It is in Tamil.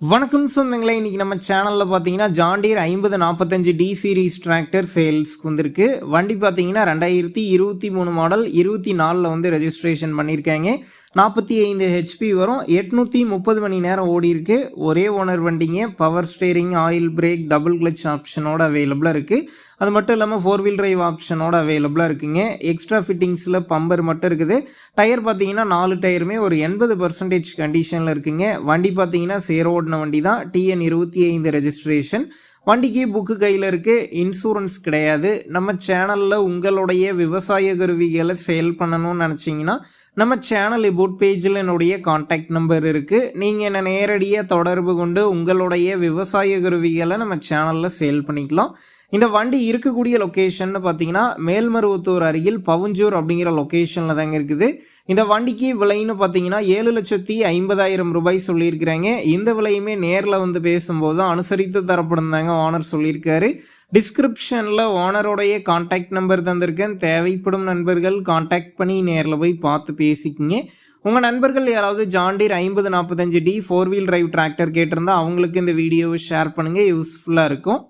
வணக்கம் சொந்தங்களே இன்றைக்கி நம்ம சேனலில் பார்த்தீங்கன்னா ஜாண்டீர் ஐம்பது நாற்பத்தஞ்சு டி சீரீஸ் டிராக்டர் சேல்ஸ்க்கு வந்திருக்கு. வண்டி பார்த்தீங்கன்னா ரெண்டாயிரத்தி இருபத்தி மூணு மாடல் இருபத்தி நாலில் வந்து ரெஜிஸ்ட்ரேஷன் பண்ணியிருக்காங்க. நாற்பத்தி ஐந்து ஹெச்பி வரும். எட்நூற்றி முப்பது மணி நேரம் ஓடி இருக்கு ஒரே ஓனர் வண்டிங்க. Power steering oil brake double clutch ஆப்ஷனோட அவைலபிளாக இருக்குது அது மட்டும் இல்லாமல் ஃபோர் வீல் டிரைவ் ஆப்ஷனோட அவைலபிளாக இருக்குங்க. எக்ஸ்ட்ரா ஃபிட்டிங்ஸில் பம்பர் மட்டும் இருக்குது. டயர் பார்த்தீங்கன்னா நாலு டயருமே ஒரு எண்பது பர்சன்டேஜ் கண்டிஷனில் இருக்குங்க. வண்டி பார்த்தீங்கன்னா சேர ஓடின வண்டி தான் டிஎன் இருபத்தி ஐந்து ரெஜிஸ்ட்ரேஷன் வண்டிக்கு புக்கு கையில் இருக்குது இன்சூரன்ஸ் கிடையாது. நம்ம சேனலில் உங்களுடைய விவசாய கருவிகளை சேல் பண்ணணும்னு நினச்சிங்கன்னா நம்ம சேனல் இபோட் பேஜில் என்னுடைய காண்டாக்ட் நம்பர் இருக்குது நீங்கள் என்னை நேரடியாக தொடர்பு கொண்டு உங்களுடைய விவசாய கருவிகளை நம்ம சேனலில் சேல் பண்ணிக்கலாம். இந்த வண்டி இருக்கக்கூடிய லொக்கேஷன் பார்த்தீங்கன்னா மேல்மருவத்தூர் அருகில் பவுஞ்சூர் அப்படிங்கிற லொக்கேஷனில் தாங்க இருக்குது. இந்த வண்டிக்கு விலைன்னு பார்த்தீங்கன்னா ஏழு லட்சத்தி ஐம்பதாயிரம் ரூபாய் சொல்லியிருக்கிறாங்க. இந்த விலையுமே நேரில் வந்து பேசும்போது அனுசரித்து தரப்படும் தாங்க ஓனர் சொல்லியிருக்காரு. டிஸ்கிரிப்ஷனில் ஓனருடைய காண்டாக்ட் நம்பர் தந்திருக்கேன். தேவைப்படும் நண்பர்கள் காண்டாக்ட் பண்ணி நேரில் போய் பார்த்து பேசிக்கிங்க. உங்கள் நண்பர்கள் யாராவது ஜாண்டீர் ஐம்பது நாற்பத்தஞ்சு D four wheel drive tractor கேட்டிருந்தா அவங்களுக்கு இந்த வீடியோவை ஷேர் பண்ணுங்கள் யூஸ்ஃபுல்லாக இருக்கும்.